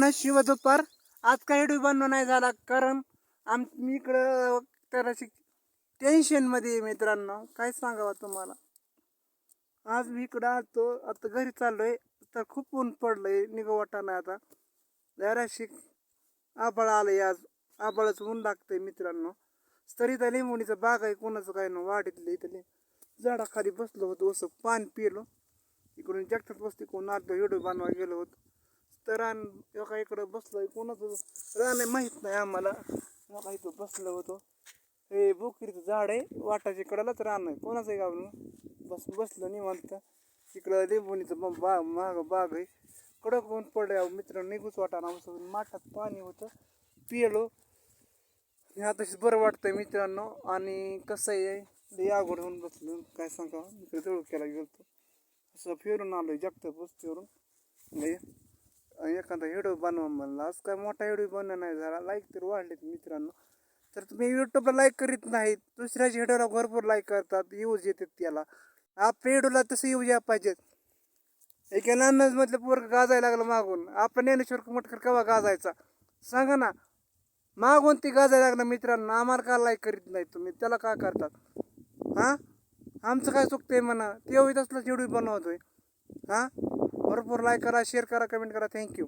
मित्रांनो शिव दुपार आज काही व्हिडिओ बनव नाही झाला. कारण आम मी इकडं तर अशी टेन्शनमध्ये मित्रांनो. काय सांगावं तुम्हाला? आज मी इकडं आलतो. आता घरी चाललोय. तर खूप ऊन पडलंय. निघा वाटा नाही आता. जराशी आबाळ आलंय आज. आबाळच ऊन लागतंय मित्रांनो. तरी त्या लिंबुणीचा बाग आहे. कोणाचं काय ना वाढीतलं इथले झाडाखाली बसलो होतो. असं पान पिलो. इकडून जगतात बसते कोण आलो व्हिडिओ बांधवा गेलो होतो. तर रान एका इकडं बसलोय. कोणाचं रान आहे माहीत नाही आम्हाला. एका इथं बसलो होतो. हे बोकरीचं झाड आहे. वाटाच्या कडेलाच रान आहे. कोणाचं आहे बस बसलं निवांत. इकडं लिंबोणीचं बाग माग बाग आहे. कडक ऊन पडलं मित्र निघूच वाटाना बसून माठात पाणी होतं. पिलो ह्या आता बरं वाटतंय मित्रांनो. आणि कसं आहे? लई अवघड होऊन बसलो. काय सांगा मित्र जवळ केला गेलो असं फिरून आलोय. जगतात वस्तीवरून लई. एखादा व्हिडिओ बनवा म्हणला. आज काय मोठा व्हिडिओ बनवा नाही झाला. लाईक तर वाढलेत मित्रांनो. तर तुम्ही यूट्यूबला लाईक करीत नाहीत. दुसऱ्याच्या व्हिडिओला भरपूर लाईक करतात. यूज येतात त्याला. आपल्या व्हिडिओला तसं येऊ या पाहिजेत. एक नानच पोरग गाजायला लागलं मागून. आपला ज्ञानेश्वर मटकर केव्हा गाजायचा? सांगा ना. मागून ती गाजायला लागलं मित्रांनो. आम्हाला का लाईक करीत नाही तुम्ही? त्याला का करतात? हां? आमचं काय चुकतंय म्हणा. ते येत असलं व्हिडिओ बनवतोय. हां? भरपूर लाईक करा शेअर करा कमेंट करा. थँक्यू